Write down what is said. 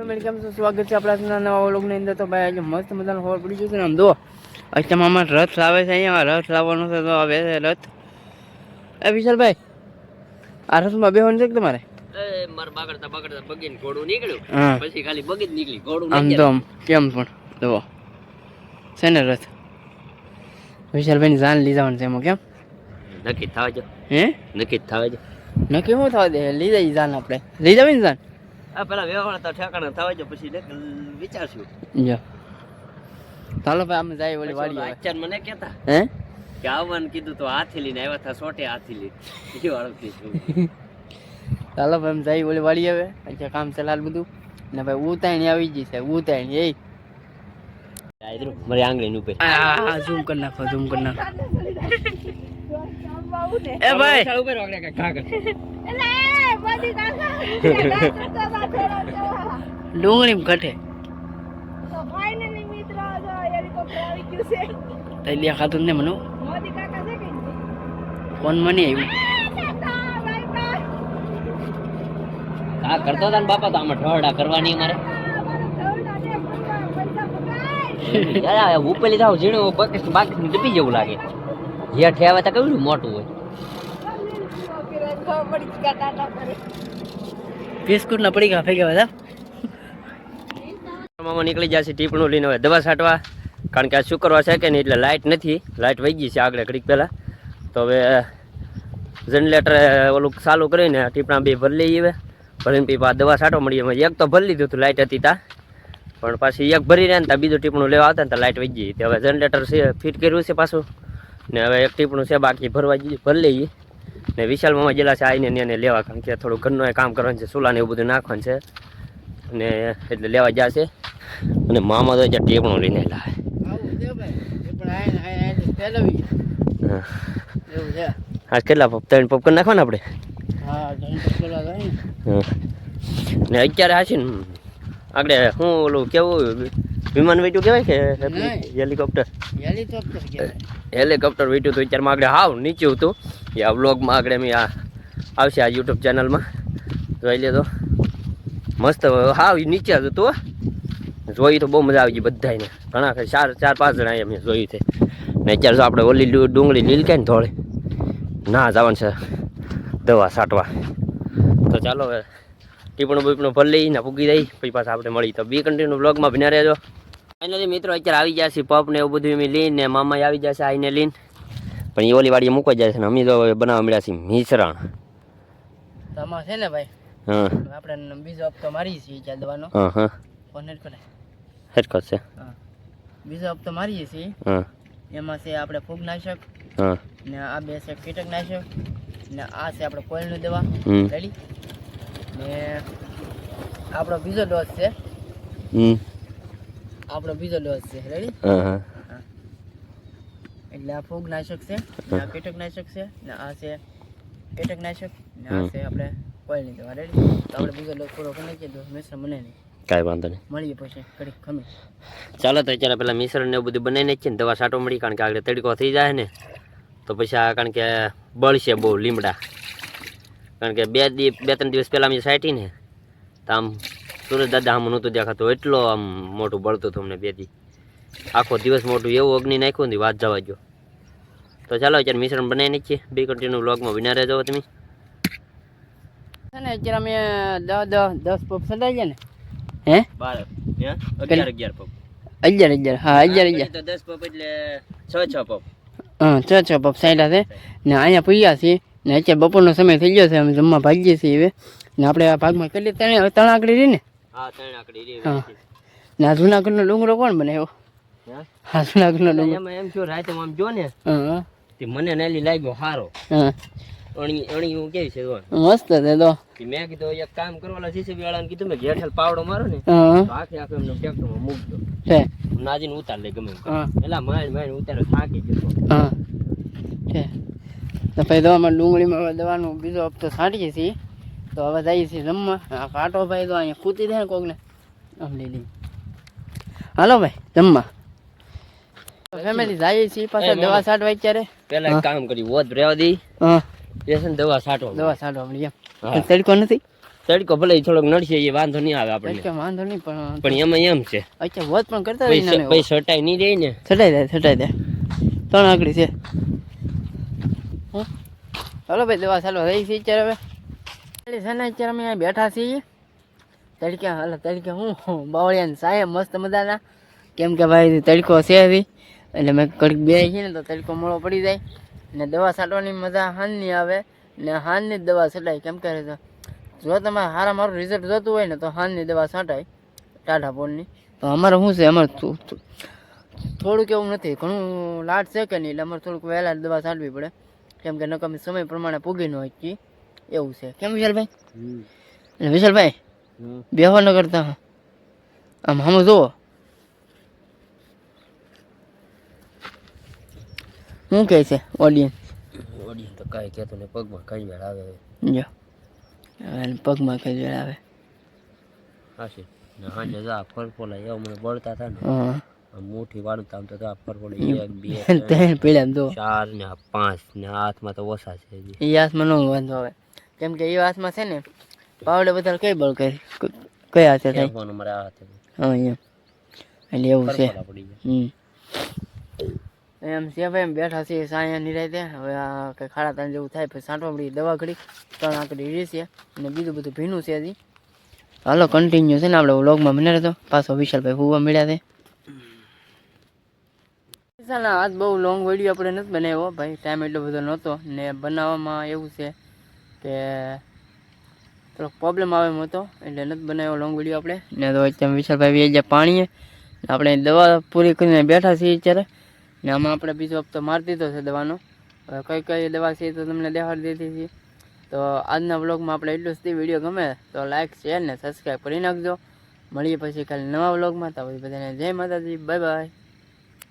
કેમ સ્વાગત છે આપણા નવા વ્લોગની અંદર? તો ભાઈ આજે મસ્ત મજાનો ખબર પડી જશે ને આમ જુઓ મામા રથ લાવે છે અહીંયા રથ લાવવાનો છે તો આવે છે રથ. એ વિશાલભાઈ આ રથમાં બેહવાનું છે કે તમારે? આમ તો કેમ પણ જુઓ. છે ને રથ? વિશાલભાઈની જાન લઈ જવાનું છે એમાં કેમ? નક્કી થવા જો હે? નક્કી થવા જો નક્કી શું થવા દે? લઈ જઈ જાન આપણે. લઈ જવી ને જાન? આ પેલા વ્યવહાર તો ઠેકાણા થવા જો પછી વિચારશું. જો. ચાલો ભાઈ અમે જાય ઓલી વાડી આચાર મને કહેતા હે? કે આવવાનું કીધું તો હાથી લઈને આવ્યા હતા સોટે હાથી લઈને. એ વાળું ચાલો ભાઈ જઈ ઓલી વાળી આવે અત્યારે કામ ચલાલ બધું. ને ભાઈ ઉતાણી આવી ગઈ છે ઉતાણી એ. મારી આંગળી ઉપર. આ ઝૂમ કરી નાખો ઝૂમ કરી નાખો. એ ભાઈ! ઉપર કાગળ ડુંગળી ઘટે તૈલિયા ખાતું ને મને. ફોન મને આવ્યું. આ કરતો હતા ને બાપા તો આમાં ઢોરડા કરવાની મારે યાર ઉપેલી થાવ ઝીણું બાકી ડૂબી જેવું લાગે. હેઠે આવે તો કેવું મોટું હોય. બિસ્કુટ ના પડી ગયા ફેંક્યા બધા. મામા નીકળી જશે ટીપણું લઈને હવે દવા છાંટવા. કારણ કે આ શુક્રવાર છે કે નહીં એટલે લાઇટ નથી. લાઇટ વહી ગઈ છે આગળ ઘડીક પહેલાં. તો હવે જનરેટર ઓલું ચાલુ કરીને ટીપણા બે ભરી લઈએ હવે. ભરીને પછી દવા છાંટવા મળીએ. એમાં એક તો ભરી લીધું હતું લાઇટ હતી તા. પણ પાછી એક ભરી રહ્યા ને ત્યાં બીજું ટીપણું લેવા આવતા ને ત્યાં લાઇટ વહી ગઈ. તે હવે જનરેટર છે ફિટ કર્યું છે પાછું. ને હવે એક ટીપણું છે બાકી ભરવા જઈએ ભરી લઈએ. ને વિશાલ મામા જેલા છે આવીને એને લેવા કારણ કે થોડું ઘરનું એ કામ કરવાનું છે સુલાને એવું બધું નાખવાનું છે. અને એટલે લેવા જશે અને મામા તો જ્યાં ટેપણું લઈને લાવે. આજ કેટલા પપ ત્રણ પપ કરી નાખવાના આપણે? ને. ને અત્યારે હાશી ને આગળ હું ઓલું કેવું વિમાન વેટ્યું કહેવાય કે હેલિકોપ્ટર? હેલિકોપ્ટર વીટ્યું હેલિકોપ્ટર વેટ્યું હતું અત્યારમાં આગળ હાવ નીચે હતું. એ આ વ્લોગમાં આગળ એમ આ આવશે આ યુટ્યુબ ચેનલમાં જોઈ લેતો મસ્ત હાવ નીચે જ હતું હો. જોઈ તો બહુ મજા આવી ગઈ બધાને ઘણા ખરા ચાર ચાર પાંચ જણા અમે જોયું છે. ને અત્યારે જો આપણે ઓલી ડુંગળી લીલ ને થોડી ના જવાનું છે દવા છાંટવા તો ચાલો હવે ટીપણું બીપણું ભલે ને પૂગી દઈ પછી પાછા આપણે મળી તો બી કન્ટિન્યુ બ્લોગમાં ભીના રહેજો. ફાઇનલી મિત્રો અત્યારે આવી ગયા છે પપ ને એવું બધું એમ લઈને ને મામા આવી જશે આવીને લઈને. પણ એ ઓલી વાડીએ મૂકવા જાય છે ને અમે તો હવે બનાવવા મળ્યા છીએ મિશ્રણ. તમારે છે ને ભાઈ હા. આપણે બીજો હપ્તો મારીએ છીએ ચાલ દવાનો હા હા. ફોન જ કરે હરકત છે. હા. બીજો હપ્તો મારીએ છીએ. હા. એમાં છે આપણે ફૂગનાશક હા. ને આ બે છે કીટકનાશક ને આ છે આપણે કોઈલની દવા. રેડી ને આપણો બીજો ડોઝ છે. હમ. આપણો બીજો ડોઝ છે. રેડી હા એટલે આ ફૂગનાશક છે ને આ કીટકનાશક છે ને આ છે કીટકનાશક ને આ છે આપણે કોઈ નહીં દવા. રેડી તો આપણે બીજો ડોઝ પૂરો કરી નાખીએ તો મિશ્રણ મને નહીં. કાંઈ વાંધો નહીં. મળીએ પછી કડીક ખમી. ચાલો તો અત્યારે પેલા મિશ્રણ ને એવું બધું બનાવીને છે ને દવા સાટો મળી કારણ કે આગળ તડકો થઈ જાય ને તો પછી આ કારણ કે બળશે બહુ લીમડા. કારણ કે બે દિવસ બે ત્રણ દિવસ પહેલાં અમે સાઈટી ને તો આમ સુરજ દાદા આમ નહોતું દેખાતું એટલો આમ મોટું બળતું હતું અમને બે આખો દિવસ મોટું એવું અગ્નિ નાખ્યું ને વાત જવા જો તો ચાલો અત્યારે મિશ્રણ બનાવી નાખીએ. છે બે કન્ટિન્યુ બ્લોગમાં વિના રહેજો તમે. છે ને અત્યારે અમે દસ દસ દસ પપ સડાઈ જાય ને. હે? બાર. અગિયાર અગિયાર પપ અગિયાર અગિયાર. હા અગિયાર અગિયાર. દસ પપ એટલે છ છ પપ હા છ છ પપ સાયલા છે. ને અહીંયા પૂયા છીએ. ને અત્યારે બપોરનો સમય થઈ ગયો છે. અમે જમવા ભાગીએ છીએ હવે. ને આપણે આ ભાગમાં કેટલી ત્રણ ત્રણ આકડી રહી ને. આકડી હા. ને ડુંગરો કોણ બનાવ્યો હા? જુનાગઢનો ડુંગરો. એમાં એમ થયું રાતે આમ જો ને તે મને નેલી લાગ્યો હારો. અણી અણી હું કેવી છે મસ્ત છે તો. કે મેં કીધું એક કામ કરવાના સીસીબી વાળાને કીધું મેં ઘેઠેલ પાવડો મારો ને આખે આખે માં ટ્રેક્ટરમાં મૂકજો છે નાજીને ઉતાર લે ગમે એલા માણ માણ ઉતારે થાકી ગયો હા. છે તો ભાઈ દવામાં ડુંગળીમાં દવાનો બીજો હપ્તો છાંટીએ છીએ તો હવે જઈએ છીએ જમવા. આ કાંટો ભાઈ તો અહીંયા કૂતી દે ને કોકને. આમ લઈ લઈ હાલો ભાઈ જમવા. ફેમિલી જઈએ છીએ પાછા દવા છાંટવા અત્યારે. પેલા એક કામ કરી વોત રહેવા દી. હા. દવા છાંટો દવા છાંટો મળી એમ. તડકો નથી? તડકો ભલે થોડોક નડશે એ વાંધો નહીં આવે આપણે તડકે વાંધો નહીં પણ પણ એમાં એમ છે. અચ્છા વોત પણ કરતા હોય રહીને ભાઈ સટાઈ નહીં રહી ને. છટાઈ દે છટાઈ દે. ત્રણ આકડી છે. હમ. ચાલો ભાઈ દવા ચાલો રહી છે અત્યારે હવે. છે ને અત્યારે અમે બેઠા છીએ. તડકે હાલ, તડકે હું બાવળિયાને સાહેબ મસ્ત મજાના. કેમ કે ભાઈ તડકો છે એટલે મેં કડીક બે ને તો તડકો મોળો પડી જાય. ને દવા છાંટવાની મજા હાનની આવે. ને હાનની જ દવા છટાય. કેમ કે જો તમારે સારા મારું રિઝલ્ટ જોતું હોય ને તો હાનની દવા છાંટાય, ટાઢા પોલની તો અમારે શું છે, અમારે થોડુંક એવું નથી. ઘણું લાટ છે કે નહીં, એટલે અમારે થોડુંક વહેલા દવા છાંટવી પડે. કેમ કે નકમ સમય પ્રમાણે પૂગી ન હોય એવું છે. કેમ વિશાલભાઈ? એટલે વિશાલભાઈ બેહો ન કરતા આમ હમ જુઓ. શું કહે છે ઓડિયન્સ ઓડિયન્સ તો કાંઈ કહેતો નહીં પગમાં કઈ વેળ આવે જો. પગમાં કઈ વેળ આવે. હાશે ને હાંજે જા ફરફોલા એવા મને બળતા હતા ને હા વાળું આમ તો આ ફરફોલા એક બે ત્રણ પેલા ચાર ને પાંચ ને હાથમાં તો ઓછા છે એ હાથમાં ન વાંધો આવે. કેમ કે એ હાથમાં છે ને પાવડે બધા કઈ બળ કઈ કયા હાથે. થાય હા એમ એટલે એવું છે. હમ. એમ છે ભાઈ એમ બેઠા છીએ સાયા નિરાયતે હવે આ કંઈ ખાડા તાણ જેવું થાય પછી સાંટવા પડી દવા ઘડી. ત્રણ આંકડી રહી છે અને બીજું બધું ભીનું છે હજી. હાલો કન્ટિન્યુ છે ને આપણે વ્લોગમાં મને રહેતો. પાછો વિશાલભાઈ હુવા મળ્યા છે. વિશાલના આજ બહુ લોંગ વીડિયો આપણે નથી બનાવ્યો. ભાઈ ટાઈમ એટલો બધો નહોતો ને બનાવવામાં એવું છે. કે થોડોક પ્રોબ્લેમ આવે હતો, એટલે નથી બનાવ્યો લોંગ વીડિયો આપણે. ને તો અત્યારે વિશાલભાઈ વી ગયા પાણીએ આપણે દવા પૂરી કરીને બેઠા છીએ અત્યારે. ને આમાં આપણે બીજો હપ્તો મારી દીધો છે દવાનો. હવે કઈ કઈ દવા છે તો તમને દેખાડી દીધી છે. તો આજના વ્લોગમાં આપણે એટલું સુધી વીડિયો ગમે તો લાઇક શેર ને સબસ્ક્રાઈબ કરી નાખજો. મળીએ પછી કાલે નવા વ્લોગમાં તો બધાને જય માતાજી બાય બાય